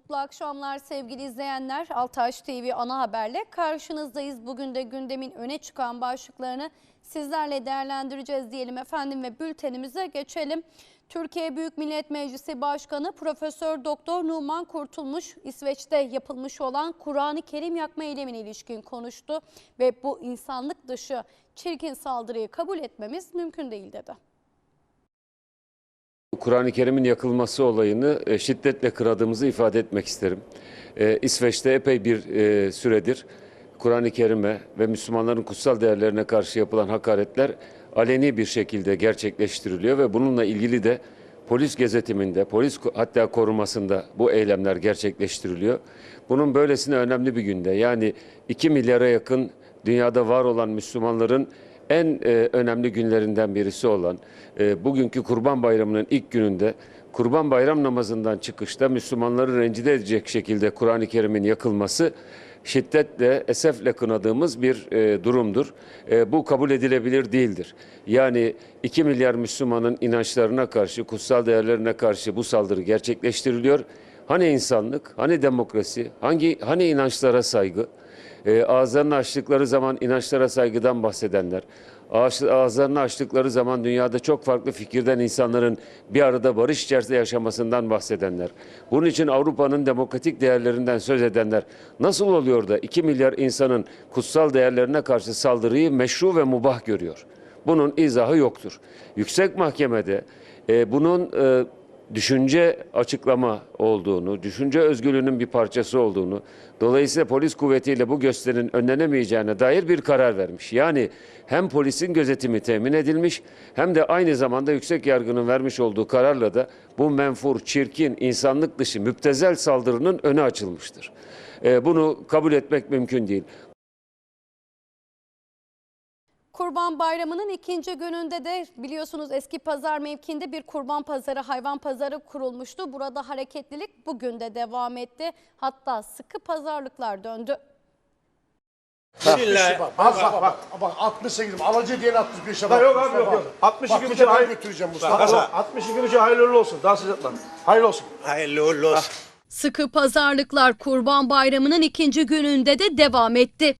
Mutlu akşamlar sevgili izleyenler. Altaş TV ana haberle karşınızdayız. Bugün de gündemin öne çıkan başlıklarını sizlerle değerlendireceğiz diyelim efendim ve bültenimize geçelim. Türkiye Büyük Millet Meclisi Başkanı Profesör Doktor Numan Kurtulmuş İsveç'te yapılmış olan Kur'an-ı Kerim yakma eylemine ilişkin konuştu ve bu insanlık dışı çirkin saldırıyı kabul etmemiz mümkün değil dedi. Kur'an-ı Kerim'in yakılması olayını e, şiddetle kınadığımızı ifade etmek isterim. E, İsveç'te epey bir e, süredir Kur'an-ı Kerim'e ve Müslümanların kutsal değerlerine karşı yapılan hakaretler aleni bir şekilde gerçekleştiriliyor ve bununla ilgili de polis gözetiminde, polis hatta korumasında bu eylemler gerçekleştiriliyor. Bunun böylesine önemli bir günde yani 2 milyara yakın dünyada var olan Müslümanların en e, önemli günlerinden birisi olan e, bugünkü Kurban Bayramı'nın ilk gününde Kurban Bayram namazından çıkışta Müslümanları rencide edecek şekilde Kur'an-ı Kerim'in yakılması şiddetle, esefle kınadığımız bir e, durumdur. E, bu kabul edilebilir değildir. Yani 2 milyar Müslümanın inançlarına karşı, kutsal değerlerine karşı bu saldırı gerçekleştiriliyor. Hani insanlık, hani demokrasi, hangi hani inançlara saygı? E, ağızlarını açtıkları zaman inançlara saygıdan bahsedenler, ağız- ağızlarını açtıkları zaman dünyada çok farklı fikirden insanların bir arada barış içerisinde yaşamasından bahsedenler, bunun için Avrupa'nın demokratik değerlerinden söz edenler nasıl oluyor da 2 milyar insanın kutsal değerlerine karşı saldırıyı meşru ve mubah görüyor? Bunun izahı yoktur. Yüksek Mahkemede e, bunun e, düşünce açıklama olduğunu, düşünce özgürlüğünün bir parçası olduğunu, dolayısıyla polis kuvvetiyle bu gösterinin önlenemeyeceğine dair bir karar vermiş. Yani hem polisin gözetimi temin edilmiş hem de aynı zamanda yüksek yargının vermiş olduğu kararla da bu menfur, çirkin, insanlık dışı müptezel saldırının önü açılmıştır. Ee, bunu kabul etmek mümkün değil. Kurban Bayramı'nın ikinci gününde de biliyorsunuz eski pazar mevkiinde bir kurban pazarı, hayvan pazarı kurulmuştu. Burada hareketlilik bugün de devam etti. Hatta sıkı pazarlıklar döndü. Bismillah. Bak bak bak, bak, bak 68 alıcı diyen 65'e bak. Yok abi yok yok. 62 Bak buçuk hayır. götüreceğim Bak, Mustafa. bak, 62 buçuk hayırlı uğurlu olsun. Daha sıcak lan. Hayırlı olsun. Hayırlı uğurlu olsun. Sıkı pazarlıklar Kurban Bayramı'nın ikinci gününde de devam etti.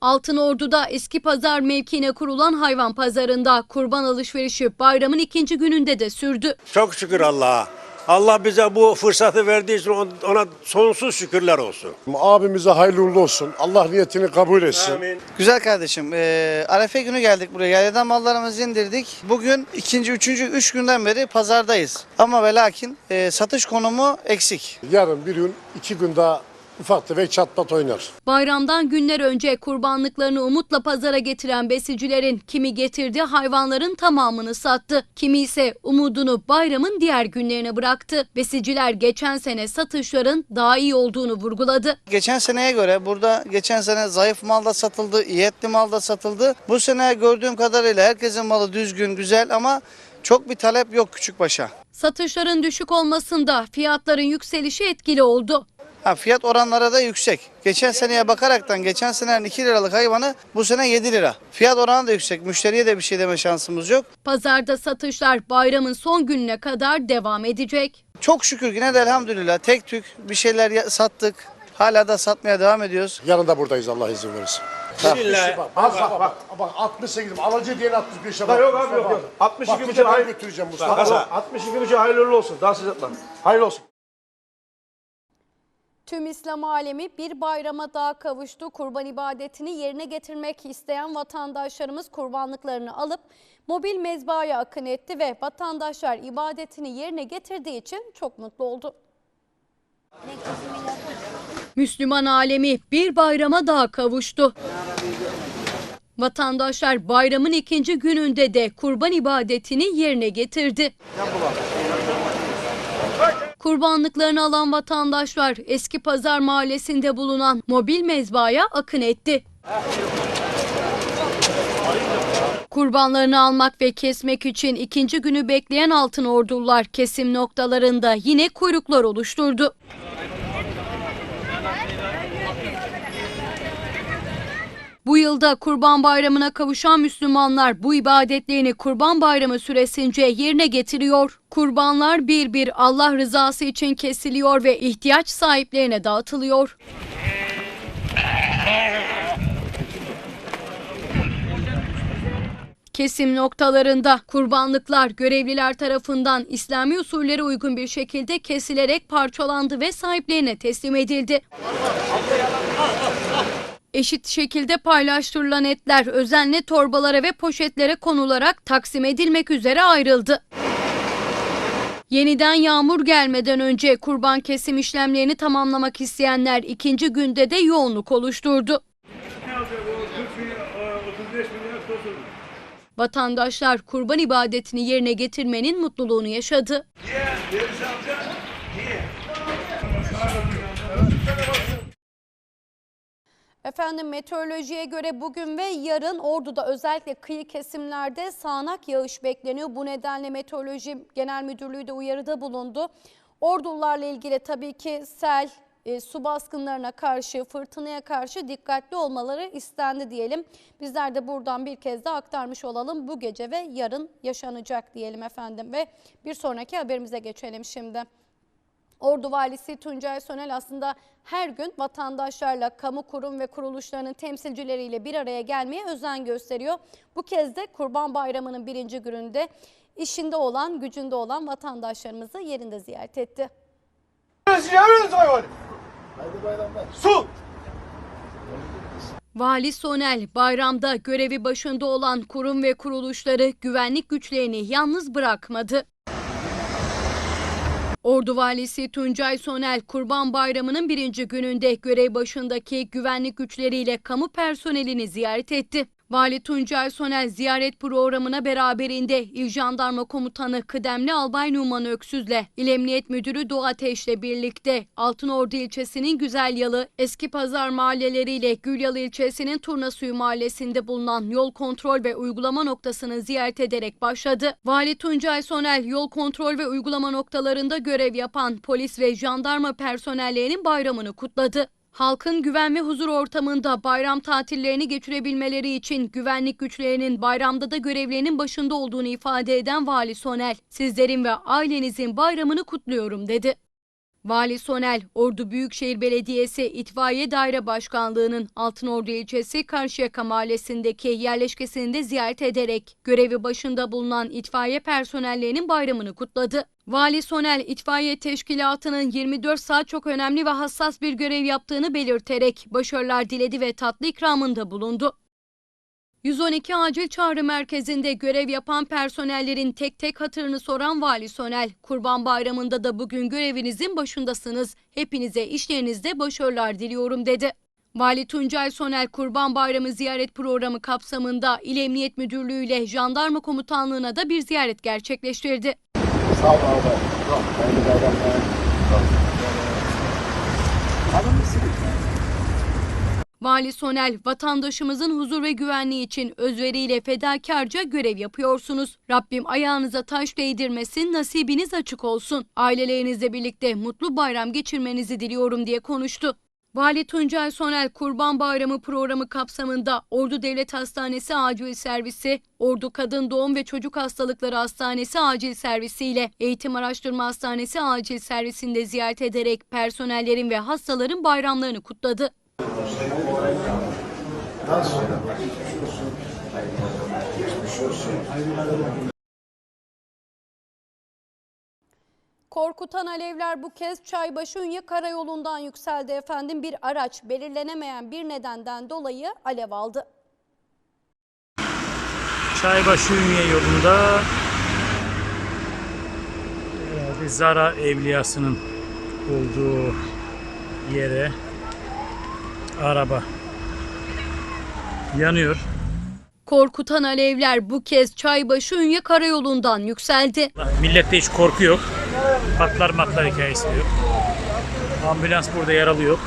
Altınordu'da eski pazar mevkiine kurulan hayvan pazarında kurban alışverişi bayramın ikinci gününde de sürdü. Çok şükür Allah'a. Allah bize bu fırsatı verdiği için on- ona sonsuz şükürler olsun. Abimize hayırlı uğurlu olsun. Allah niyetini kabul etsin. Güzel kardeşim. Eee Arefe günü geldik buraya. Yayladan mallarımızı indirdik. Bugün ikinci, üçüncü, üç günden beri pazardayız. Ama ve lakin eee, satış konumu eksik. Yarın bir gün iki gün daha ufak tefek çatpat oynar. Bayramdan günler önce kurbanlıklarını umutla pazara getiren besicilerin kimi getirdi hayvanların tamamını sattı. Kimi ise umudunu bayramın diğer günlerine bıraktı. Besiciler geçen sene satışların daha iyi olduğunu vurguladı. Geçen seneye göre burada geçen sene zayıf mal da satıldı, iyi etli mal da satıldı. Bu sene gördüğüm kadarıyla herkesin malı düzgün, güzel ama çok bir talep yok küçük başa. Satışların düşük olmasında fiyatların yükselişi etkili oldu. Ha, fiyat oranları da yüksek. Geçen seneye bakaraktan geçen senenin 2 liralık hayvanı bu sene 7 lira. Fiyat oranı da yüksek. Müşteriye de bir şey deme şansımız yok. Pazarda satışlar bayramın son gününe kadar devam edecek. Çok şükür yine de elhamdülillah tek tük bir şeyler sattık. Hala da satmaya devam ediyoruz. Yarın da buradayız Allah izin verirse. Bismillah. Bak bak bak, bak, bak 68 alıcı diyen 65'e bak. Yok abi yok yok. 62 Bak bir buçuk de ben hayır. götüreceğim Bak, Mustafa. bak, 62 buçuk hayırlı olsun. Daha sıcak lan. Hayırlı olsun. Tüm İslam alemi bir bayrama daha kavuştu. Kurban ibadetini yerine getirmek isteyen vatandaşlarımız kurbanlıklarını alıp mobil mezbahaya akın etti ve vatandaşlar ibadetini yerine getirdiği için çok mutlu oldu. Müslüman alemi bir bayrama daha kavuştu. Vatandaşlar bayramın ikinci gününde de kurban ibadetini yerine getirdi. Kurbanlıklarını alan vatandaşlar Eski Pazar Mahallesi'nde bulunan mobil mezbaya akın etti. Kurbanlarını almak ve kesmek için ikinci günü bekleyen altın ordular kesim noktalarında yine kuyruklar oluşturdu. Bu yılda Kurban Bayramı'na kavuşan Müslümanlar bu ibadetlerini Kurban Bayramı süresince yerine getiriyor. Kurbanlar bir bir Allah rızası için kesiliyor ve ihtiyaç sahiplerine dağıtılıyor. Kesim noktalarında kurbanlıklar görevliler tarafından İslami usullere uygun bir şekilde kesilerek parçalandı ve sahiplerine teslim edildi. Eşit şekilde paylaştırılan etler özenle torbalara ve poşetlere konularak taksim edilmek üzere ayrıldı. Yeniden yağmur gelmeden önce kurban kesim işlemlerini tamamlamak isteyenler ikinci günde de yoğunluk oluşturdu. Vatandaşlar kurban ibadetini yerine getirmenin mutluluğunu yaşadı. Efendim meteorolojiye göre bugün ve yarın Ordu'da özellikle kıyı kesimlerde sağanak yağış bekleniyor. Bu nedenle Meteoroloji Genel Müdürlüğü de uyarıda bulundu. Ordularla ilgili tabii ki sel, e, su baskınlarına karşı, fırtınaya karşı dikkatli olmaları istendi diyelim. Bizler de buradan bir kez daha aktarmış olalım. Bu gece ve yarın yaşanacak diyelim efendim ve bir sonraki haberimize geçelim şimdi. Ordu Valisi Tuncay Sönel aslında her gün vatandaşlarla, kamu kurum ve kuruluşlarının temsilcileriyle bir araya gelmeye özen gösteriyor. Bu kez de Kurban Bayramı'nın birinci gününde işinde olan, gücünde olan vatandaşlarımızı yerinde ziyaret etti. Su! Vali Sonel bayramda görevi başında olan kurum ve kuruluşları güvenlik güçlerini yalnız bırakmadı. Ordu Valisi Tuncay Sonel Kurban Bayramı'nın birinci gününde görev başındaki güvenlik güçleriyle kamu personelini ziyaret etti. Vali Tuncay Sonel ziyaret programına beraberinde İl Jandarma Komutanı Kıdemli Albay Numan Öksüz'le İl Emniyet Müdürü Doğu Ateş'le birlikte Altınordu ilçesinin Güzelyalı, Eski Pazar mahalleleriyle Gülyalı ilçesinin Turnasuyu mahallesinde bulunan yol kontrol ve uygulama noktasını ziyaret ederek başladı. Vali Tuncay Sonel yol kontrol ve uygulama noktalarında görev yapan polis ve jandarma personellerinin bayramını kutladı. Halkın güven ve huzur ortamında bayram tatillerini geçirebilmeleri için güvenlik güçlerinin bayramda da görevlerinin başında olduğunu ifade eden Vali Sonel, sizlerin ve ailenizin bayramını kutluyorum dedi. Vali Sonel, Ordu Büyükşehir Belediyesi İtfaiye Daire Başkanlığı'nın Altınordu ilçesi Karşıyaka mahallesindeki yerleşkesini ziyaret ederek görevi başında bulunan itfaiye personellerinin bayramını kutladı. Vali Sonel, itfaiye teşkilatının 24 saat çok önemli ve hassas bir görev yaptığını belirterek başarılar diledi ve tatlı ikramında bulundu. 112 Acil Çağrı Merkezi'nde görev yapan personellerin tek tek hatırını soran Vali Sonel, Kurban Bayramı'nda da bugün görevinizin başındasınız. Hepinize işlerinizde başarılar diliyorum dedi. Vali Tuncay Sonel Kurban Bayramı ziyaret programı kapsamında İl Emniyet Müdürlüğü ile Jandarma Komutanlığı'na da bir ziyaret gerçekleştirdi. Vali Sonel, vatandaşımızın huzur ve güvenliği için özveriyle fedakarca görev yapıyorsunuz. Rabbim ayağınıza taş değdirmesin, nasibiniz açık olsun. Ailelerinizle birlikte mutlu bayram geçirmenizi diliyorum diye konuştu. Vali Tuncay Sonel Kurban Bayramı programı kapsamında Ordu Devlet Hastanesi Acil Servisi, Ordu Kadın Doğum ve Çocuk Hastalıkları Hastanesi Acil Servisi ile Eğitim Araştırma Hastanesi Acil Servisinde ziyaret ederek personellerin ve hastaların bayramlarını kutladı. Korkutan alevler bu kez Çaybaşı Ünye Karayolu'ndan yükseldi efendim. Bir araç belirlenemeyen bir nedenden dolayı alev aldı. Çaybaşı Ünye yolunda herhalde Zara Evliyası'nın olduğu yere araba yanıyor. Korkutan alevler bu kez Çaybaşı Ünye Karayolu'ndan yükseldi. Millette hiç korku yok. Patlar matlar hikayesi yok. Ambulans burada yaralı yok.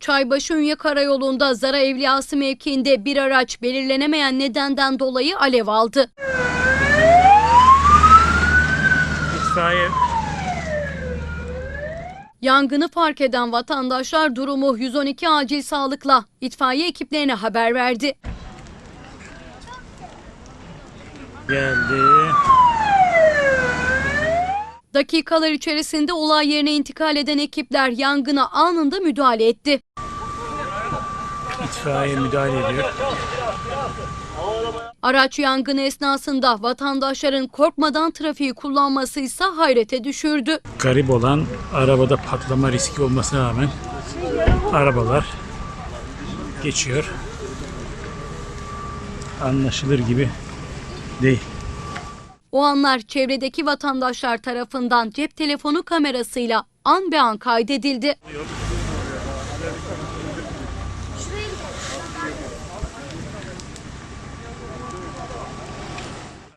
Çaybaşı Ünye Karayolu'nda Zara Evliyası mevkiinde bir araç belirlenemeyen nedenden dolayı alev aldı. İtfaiye Yangını fark eden vatandaşlar durumu 112 acil sağlıkla itfaiye ekiplerine haber verdi. Geldi. Dakikalar içerisinde olay yerine intikal eden ekipler yangına anında müdahale etti. İtfaiye müdahale ediyor. Araç yangını esnasında vatandaşların korkmadan trafiği kullanması ise hayrete düşürdü. Garip olan arabada patlama riski olmasına rağmen arabalar geçiyor. Anlaşılır gibi değil. O anlar çevredeki vatandaşlar tarafından cep telefonu kamerasıyla an be an kaydedildi.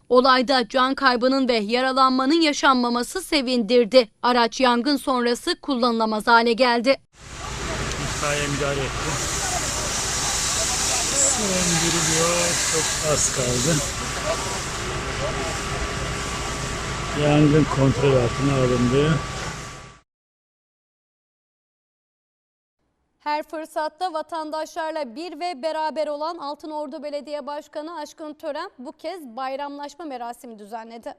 Olayda can kaybının ve yaralanmanın yaşanmaması sevindirdi. Araç yangın sonrası kullanılamaz hale geldi. İtfaiye müdahale etti. Söndürülüyor. Çok az kaldı. Yangın kontrol altına alındı. Her fırsatta vatandaşlarla bir ve beraber olan Altınordu Belediye Başkanı Aşkın Tören bu kez bayramlaşma merasimi düzenledi.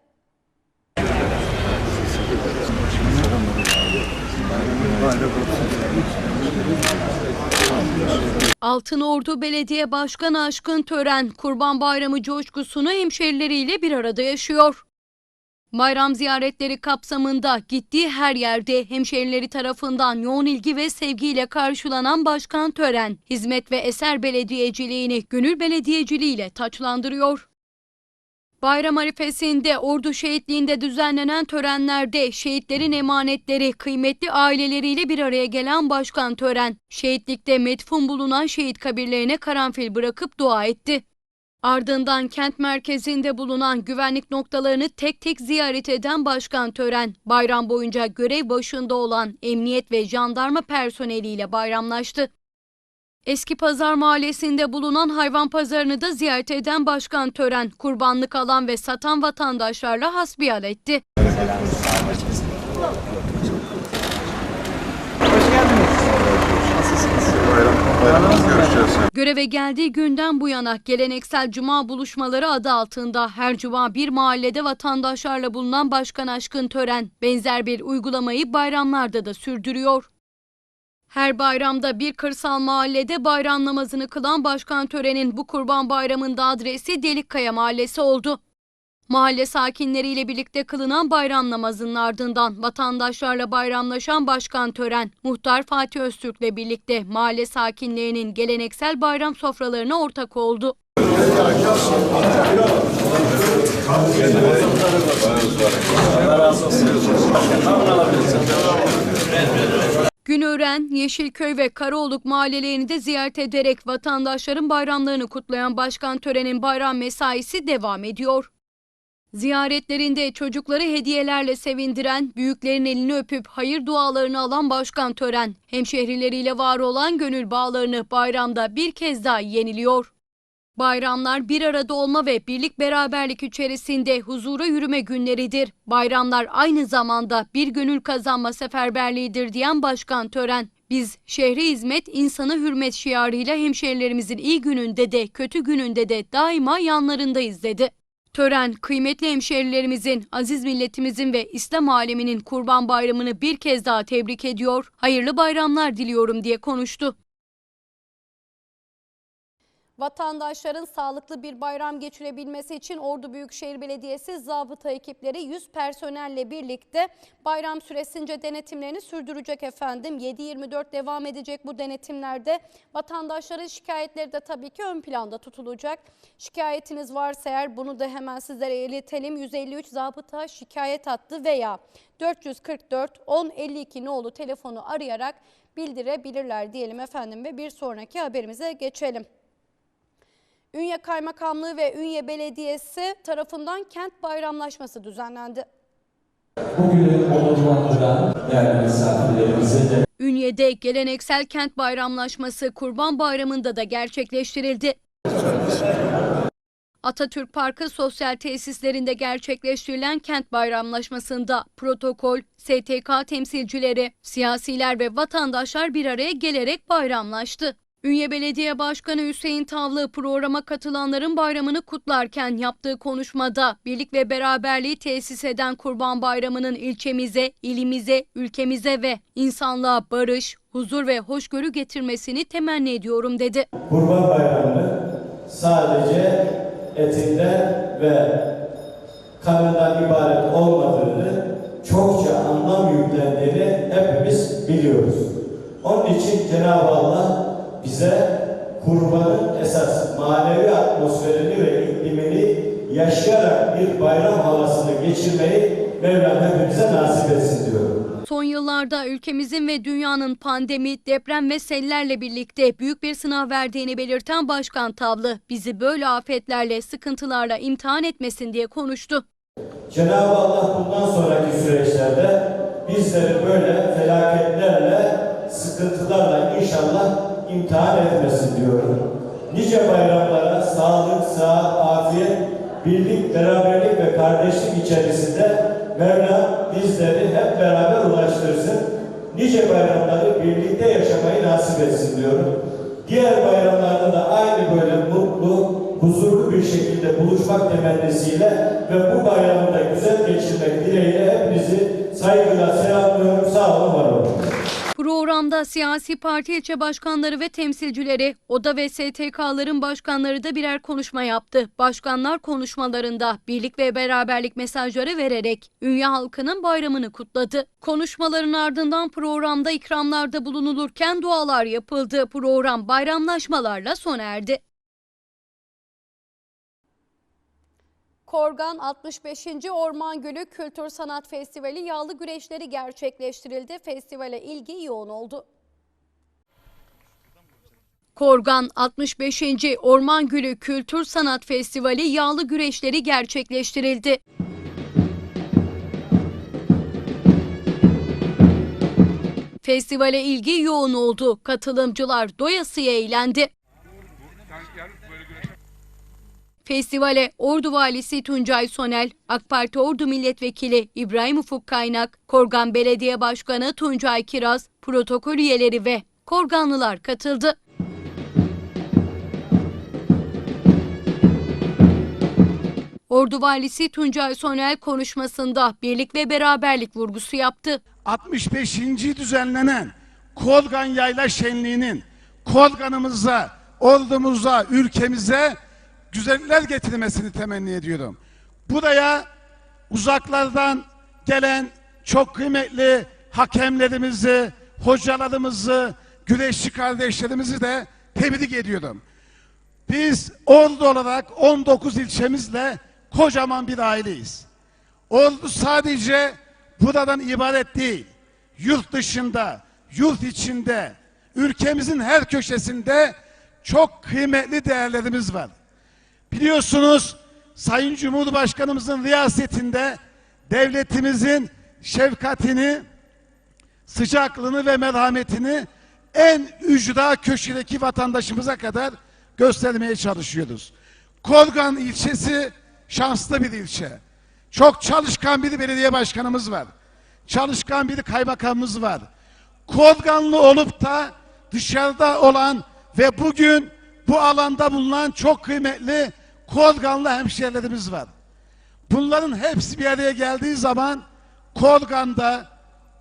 Altınordu Belediye Başkanı Aşkın Tören, Kurban Bayramı coşkusunu hemşerileriyle bir arada yaşıyor. Bayram ziyaretleri kapsamında gittiği her yerde hemşerileri tarafından yoğun ilgi ve sevgiyle karşılanan Başkan Tören, hizmet ve eser belediyeciliğini gönül belediyeciliğiyle taçlandırıyor. Bayram arifesinde Ordu Şehitliği'nde düzenlenen törenlerde şehitlerin emanetleri kıymetli aileleriyle bir araya gelen Başkan Tören, şehitlikte metfun bulunan şehit kabirlerine karanfil bırakıp dua etti. Ardından kent merkezinde bulunan güvenlik noktalarını tek tek ziyaret eden Başkan Tören, bayram boyunca görev başında olan emniyet ve jandarma personeliyle bayramlaştı. Eski Pazar Mahallesi'nde bulunan hayvan pazarını da ziyaret eden Başkan Tören, kurbanlık alan ve satan vatandaşlarla hasbihal etti. Göreve geldiği günden bu yana geleneksel cuma buluşmaları adı altında her cuma bir mahallede vatandaşlarla bulunan Başkan Aşkın Tören benzer bir uygulamayı bayramlarda da sürdürüyor. Her bayramda bir kırsal mahallede bayram namazını kılan Başkan Tören'in bu kurban bayramında adresi Delikkaya Mahallesi oldu. Mahalle sakinleriyle birlikte kılınan bayram namazının ardından vatandaşlarla bayramlaşan Başkan Tören, Muhtar Fatih Öztürk'le birlikte mahalle sakinlerinin geleneksel bayram sofralarına ortak oldu. Günören, Yeşilköy ve Karaoluk mahallelerini de ziyaret ederek vatandaşların bayramlarını kutlayan Başkan Tören'in bayram mesaisi devam ediyor. Ziyaretlerinde çocukları hediyelerle sevindiren, büyüklerin elini öpüp hayır dualarını alan Başkan Tören, hemşehrileriyle var olan gönül bağlarını bayramda bir kez daha yeniliyor. Bayramlar bir arada olma ve birlik beraberlik içerisinde huzura yürüme günleridir. Bayramlar aynı zamanda bir gönül kazanma seferberliğidir diyen Başkan Tören. Biz şehre hizmet, insana hürmet şiarıyla hemşehrilerimizin iyi gününde de kötü gününde de daima yanlarındayız dedi. Tören, kıymetli hemşehrilerimizin, aziz milletimizin ve İslam aleminin Kurban Bayramı'nı bir kez daha tebrik ediyor, hayırlı bayramlar diliyorum diye konuştu. Vatandaşların sağlıklı bir bayram geçirebilmesi için Ordu Büyükşehir Belediyesi zabıta ekipleri 100 personelle birlikte bayram süresince denetimlerini sürdürecek efendim. 7-24 devam edecek bu denetimlerde vatandaşların şikayetleri de tabii ki ön planda tutulacak. Şikayetiniz varsa eğer bunu da hemen sizlere iletelim. 153 zabıta şikayet hattı veya 444 1052 nolu telefonu arayarak bildirebilirler diyelim efendim ve bir sonraki haberimize geçelim. Ünye Kaymakamlığı ve Ünye Belediyesi tarafından kent bayramlaşması düzenlendi. Bugünü onurlandıran değerli misafirlerimize de Ünye'de geleneksel kent bayramlaşması Kurban Bayramı'nda da gerçekleştirildi. Atatürk Parkı sosyal tesislerinde gerçekleştirilen kent bayramlaşmasında protokol, STK temsilcileri, siyasiler ve vatandaşlar bir araya gelerek bayramlaştı. Ünye Belediye Başkanı Hüseyin Tavlı programa katılanların bayramını kutlarken yaptığı konuşmada birlik ve beraberliği tesis eden Kurban Bayramı'nın ilçemize, ilimize, ülkemize ve insanlığa barış, huzur ve hoşgörü getirmesini temenni ediyorum dedi. Kurban Bayramı sadece etinden ve kanından ibaret olmadığını, çokça anlam yüklendiğini hepimiz biliyoruz. Onun için Cenab-ı Allah bize kurbanın esas manevi atmosferini ve iklimini yaşayarak bir bayram havasını geçirmeyi Mevlam hepimize nasip etsin diyorum. Son yıllarda ülkemizin ve dünyanın pandemi, deprem ve sellerle birlikte büyük bir sınav verdiğini belirten Başkan Tavlı, bizi böyle afetlerle, sıkıntılarla imtihan etmesin diye konuştu. Cenab-ı Allah bundan sonraki süreçlerde bizleri böyle felaketlerle, sıkıntılarla inşallah imtihan etmesin diyorum. Nice bayramlara sağlık, sıhhat, afiyet, birlik, beraberlik ve kardeşlik içerisinde Mevla bizleri hep beraber ulaştırsın. Nice bayramları birlikte yaşamayı nasip etsin diyorum. Diğer bayramlarda da aynı böyle mutlu, huzurlu bir şekilde buluşmak temennisiyle ve bu bayramı da güzel geçirmek dileğiyle hepinizi saygıyla selamlıyorum. Sağ olun, var olun. Programda siyasi parti ilçe başkanları ve temsilcileri, oda ve STK'ların başkanları da birer konuşma yaptı. Başkanlar konuşmalarında birlik ve beraberlik mesajları vererek Ünye halkının bayramını kutladı. Konuşmaların ardından programda ikramlarda bulunulurken dualar yapıldı. Program bayramlaşmalarla sona erdi. Korgan 65. Orman Gölü Kültür Sanat Festivali yağlı güreşleri gerçekleştirildi. Festivale ilgi yoğun oldu. Korgan 65. Orman Gölü Kültür Sanat Festivali yağlı güreşleri gerçekleştirildi. Festivale ilgi yoğun oldu. Katılımcılar doyasıya eğlendi. Festivale Ordu Valisi Tuncay Sonel, AK Parti Ordu Milletvekili İbrahim Ufuk Kaynak, Korgan Belediye Başkanı Tuncay Kiraz, protokol üyeleri ve Korganlılar katıldı. Ordu Valisi Tuncay Sonel konuşmasında birlik ve beraberlik vurgusu yaptı. 65. düzenlenen Kolgan Yayla Şenliği'nin Kolgan'ımıza, ordumuza, ülkemize güzellikler getirmesini temenni ediyorum. Buraya uzaklardan gelen çok kıymetli hakemlerimizi, hocalarımızı, güreşçi kardeşlerimizi de tebrik ediyorum. Biz Ordu olarak 19 ilçemizle kocaman bir aileyiz. Ordu sadece buradan ibaret değil. Yurt dışında, yurt içinde, ülkemizin her köşesinde çok kıymetli değerlerimiz var. Biliyorsunuz Sayın Cumhurbaşkanımızın riyasetinde devletimizin şefkatini, sıcaklığını ve merhametini en ücra köşedeki vatandaşımıza kadar göstermeye çalışıyoruz. Korgan ilçesi şanslı bir ilçe. Çok çalışkan bir belediye başkanımız var. Çalışkan bir kaymakamımız var. Korganlı olup da dışarıda olan ve bugün bu alanda bulunan çok kıymetli Korganlı hemşehrilerimiz var. Bunların hepsi bir araya geldiği zaman Korgan'da,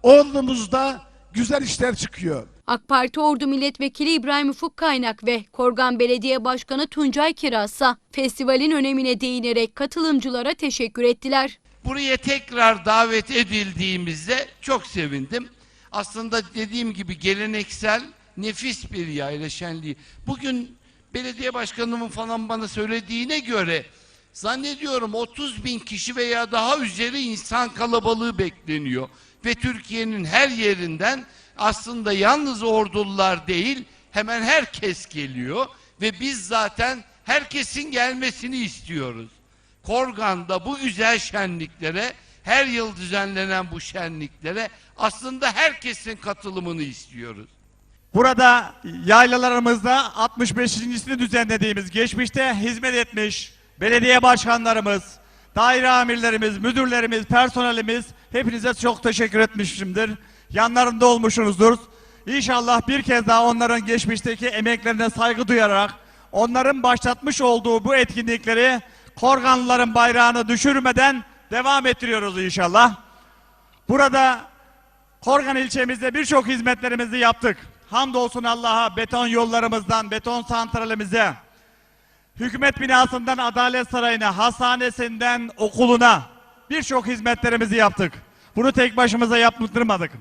Ordu'muzda güzel işler çıkıyor. AK Parti Ordu Milletvekili İbrahim Ufuk Kaynak ve Korgan Belediye Başkanı Tuncay Kirasa festivalin önemine değinerek katılımcılara teşekkür ettiler. Buraya tekrar davet edildiğimizde çok sevindim. Aslında dediğim gibi geleneksel nefis bir yayla şenliği. Bugün belediye başkanımın falan bana söylediğine göre zannediyorum 30 bin kişi veya daha üzeri insan kalabalığı bekleniyor. Ve Türkiye'nin her yerinden aslında yalnız ordular değil hemen herkes geliyor. Ve biz zaten herkesin gelmesini istiyoruz. Korgan'da bu güzel şenliklere, her yıl düzenlenen bu şenliklere aslında herkesin katılımını istiyoruz. Burada yaylalarımızda 65.sini düzenlediğimiz geçmişte hizmet etmiş belediye başkanlarımız, daire amirlerimiz, müdürlerimiz, personelimiz hepinize çok teşekkür etmişimdir. Yanlarında olmuşsunuzdur. İnşallah bir kez daha onların geçmişteki emeklerine saygı duyarak onların başlatmış olduğu bu etkinlikleri Korganlıların bayrağını düşürmeden devam ettiriyoruz inşallah. Burada Korgan ilçemizde birçok hizmetlerimizi yaptık. Hamdolsun Allah'a beton yollarımızdan beton santralimize, hükümet binasından Adalet Sarayı'na, hastanesinden okuluna birçok hizmetlerimizi yaptık. Bunu tek başımıza yaptırmadık.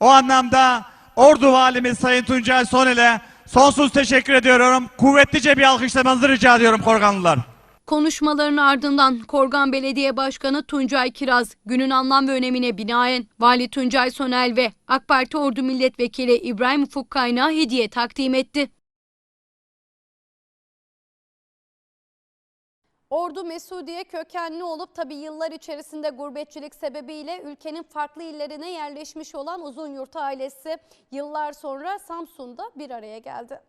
O anlamda Ordu Valimiz Sayın Tuncay Sonel'e sonsuz teşekkür ediyorum. Kuvvetlice bir alkışlamanızı rica ediyorum Korganlılar. Konuşmaların ardından Korgan Belediye Başkanı Tuncay Kiraz günün anlam ve önemine binaen Vali Tuncay Sonel ve AK Parti Ordu Milletvekili İbrahim Ufuk Kaynağı hediye takdim etti. Ordu Mesudiye kökenli olup tabi yıllar içerisinde gurbetçilik sebebiyle ülkenin farklı illerine yerleşmiş olan Uzunyurt ailesi yıllar sonra Samsun'da bir araya geldi.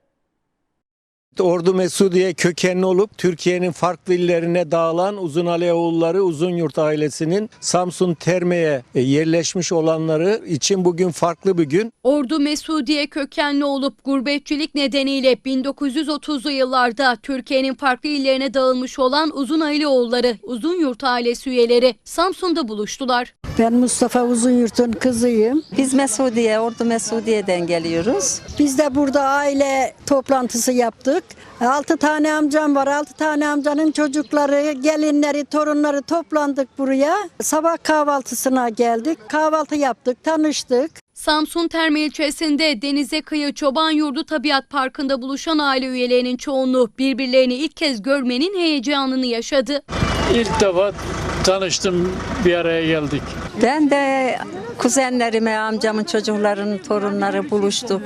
Ordu Mesudiye kökenli olup Türkiye'nin farklı illerine dağılan Uzun Aleoğulları Uzunyurt ailesinin Samsun Terme'ye e, yerleşmiş olanları için bugün farklı bir gün. Ordu Mesudiye kökenli olup gurbetçilik nedeniyle 1930'lu yıllarda Türkiye'nin farklı illerine dağılmış olan Uzun Aileoğulları, Uzunyurt ailesi üyeleri Samsun'da buluştular. Ben Mustafa Uzunyurt'un kızıyım. Biz Mesudiye, Ordu Mesudiye'den geliyoruz. Biz de burada aile toplantısı yaptık. Altı tane amcam var. Altı tane amcanın çocukları, gelinleri, torunları toplandık buraya. Sabah kahvaltısına geldik. Kahvaltı yaptık, tanıştık. Samsun Terme ilçesinde denize kıyı Çoban Yurdu Tabiat Parkı'nda buluşan aile üyelerinin çoğunluğu birbirlerini ilk kez görmenin heyecanını yaşadı. İlk defa tanıştım, bir araya geldik. Ben de kuzenlerime, amcamın çocuklarının torunları buluştuk.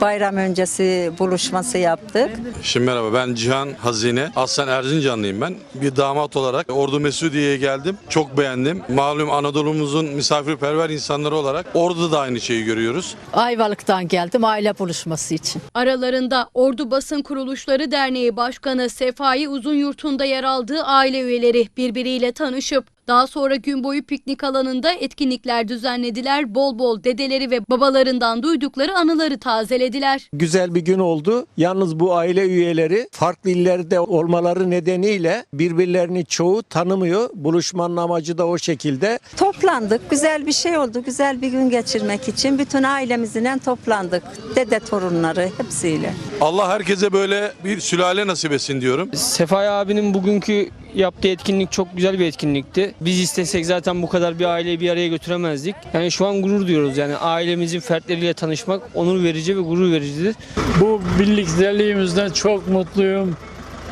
Bayram öncesi buluşması yaptık. Şimdi merhaba ben Cihan Hazine. Aslen Erzincanlıyım ben. Bir damat olarak Ordu Mesudiye'ye geldim. Çok beğendim. Malum Anadolu'muzun misafirperver insanları olarak Ordu'da da aynı şeyi görüyoruz. Ayvalık'tan geldim aile buluşması için. Aralarında Ordu Basın Kuruluşları Derneği Başkanı Sefai Uzunyurt'un da yer aldığı aile üyeleri birbiriyle tanışıp daha sonra gün boyu piknik alanında etkinlikler düzenlediler. Bol bol dedeleri ve babalarından duydukları anıları tazelediler. Güzel bir gün oldu. Yalnız bu aile üyeleri farklı illerde olmaları nedeniyle birbirlerini çoğu tanımıyor. Buluşmanın amacı da o şekilde. Toplandık. Güzel bir şey oldu. Güzel bir gün geçirmek için bütün ailemizle toplandık. Dede torunları hepsiyle. Allah herkese böyle bir sülale nasip etsin diyorum. Sefai abinin bugünkü yaptığı etkinlik çok güzel bir etkinlikti. Biz istesek zaten bu kadar bir aileyi bir araya götüremezdik. Yani şu an gurur duyuyoruz. Yani ailemizin fertleriyle tanışmak onur verici ve gurur vericidir. Bu birliklerliğimizden çok mutluyum.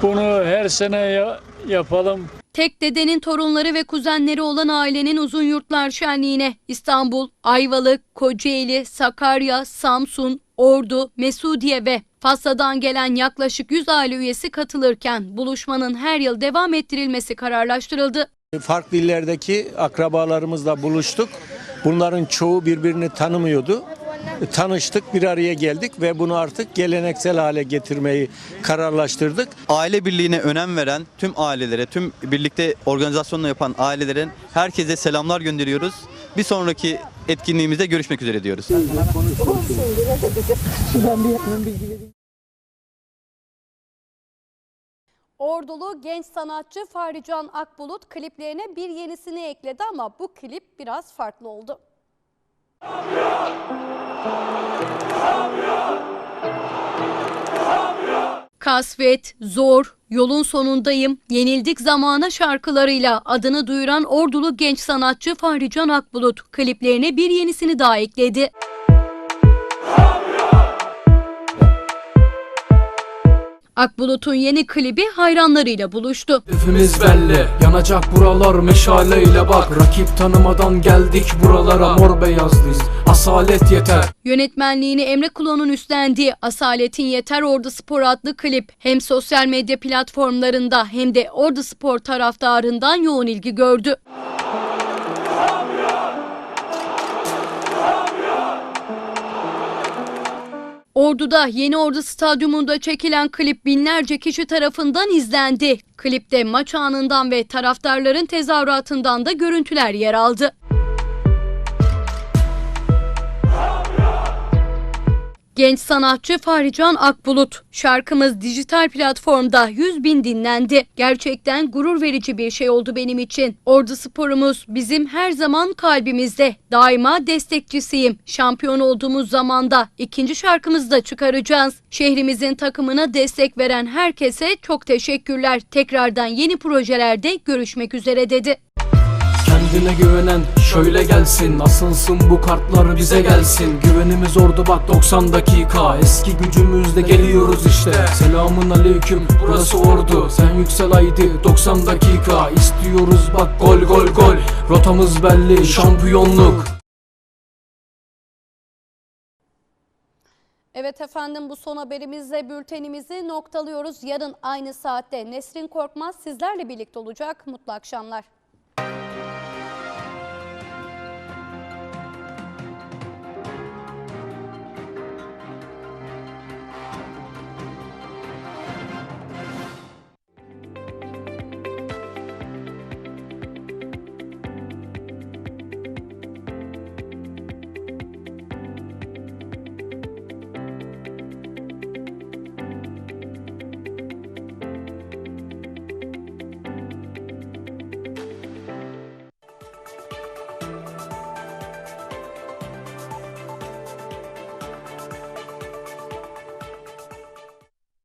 Bunu her sene yapalım. Tek dedenin torunları ve kuzenleri olan ailenin uzun yurtlar şenliğine İstanbul, Ayvalık, Kocaeli, Sakarya, Samsun, Ordu, Mesudiye ve Fas'tan gelen yaklaşık 100 aile üyesi katılırken buluşmanın her yıl devam ettirilmesi kararlaştırıldı. Farklı illerdeki akrabalarımızla buluştuk. Bunların çoğu birbirini tanımıyordu. Tanıştık, bir araya geldik ve bunu artık geleneksel hale getirmeyi kararlaştırdık. Aile birliğine önem veren tüm ailelere, tüm birlikte organizasyonla yapan ailelerin herkese selamlar gönderiyoruz. Bir sonraki etkinliğimizde görüşmek üzere diyoruz. Ordulu genç sanatçı Fahrican Akbulut kliplerine bir yenisini ekledi ama bu klip biraz farklı oldu. Kasvet, Zor, Yolun Sonundayım, Yenildik Zamana şarkılarıyla adını duyuran Ordulu genç sanatçı Fahrican Akbulut kliplerine bir yenisini daha ekledi. Akbulut'un yeni klibi hayranlarıyla buluştu. Hedefimiz belli yanacak buralar meşaleyle bak Rakip tanımadan geldik buralara mor beyazlıyız Asalet yeter Yönetmenliğini Emre Kulon'un üstlendiği Asaletin Yeter Ordu Spor adlı klip hem sosyal medya platformlarında hem de Ordu Spor taraftarından yoğun ilgi gördü. Ordu'da Yeni Ordu Stadyumunda çekilen klip binlerce kişi tarafından izlendi. Klipte maç anından ve taraftarların tezahüratından da görüntüler yer aldı. Genç sanatçı Fahrican Akbulut. Şarkımız dijital platformda 100 bin dinlendi. Gerçekten gurur verici bir şey oldu benim için. Ordu sporumuz bizim her zaman kalbimizde. Daima destekçisiyim. Şampiyon olduğumuz zamanda ikinci şarkımızı da çıkaracağız. Şehrimizin takımına destek veren herkese çok teşekkürler. Tekrardan yeni projelerde görüşmek üzere dedi. Kendine güvenen şöyle gelsin. Asılsın bu kartlar bize gelsin. Güvenimiz ordu bak 90 dakika. Eski gücümüzle geliyoruz işte. Selamun aleyküm burası ordu. Sen yüksel haydi 90 dakika. İstiyoruz bak gol gol gol. Rotamız belli şampiyonluk. Evet efendim bu son haberimizle bültenimizi noktalıyoruz. Yarın aynı saatte Nesrin Korkmaz sizlerle birlikte olacak. Mutlu akşamlar.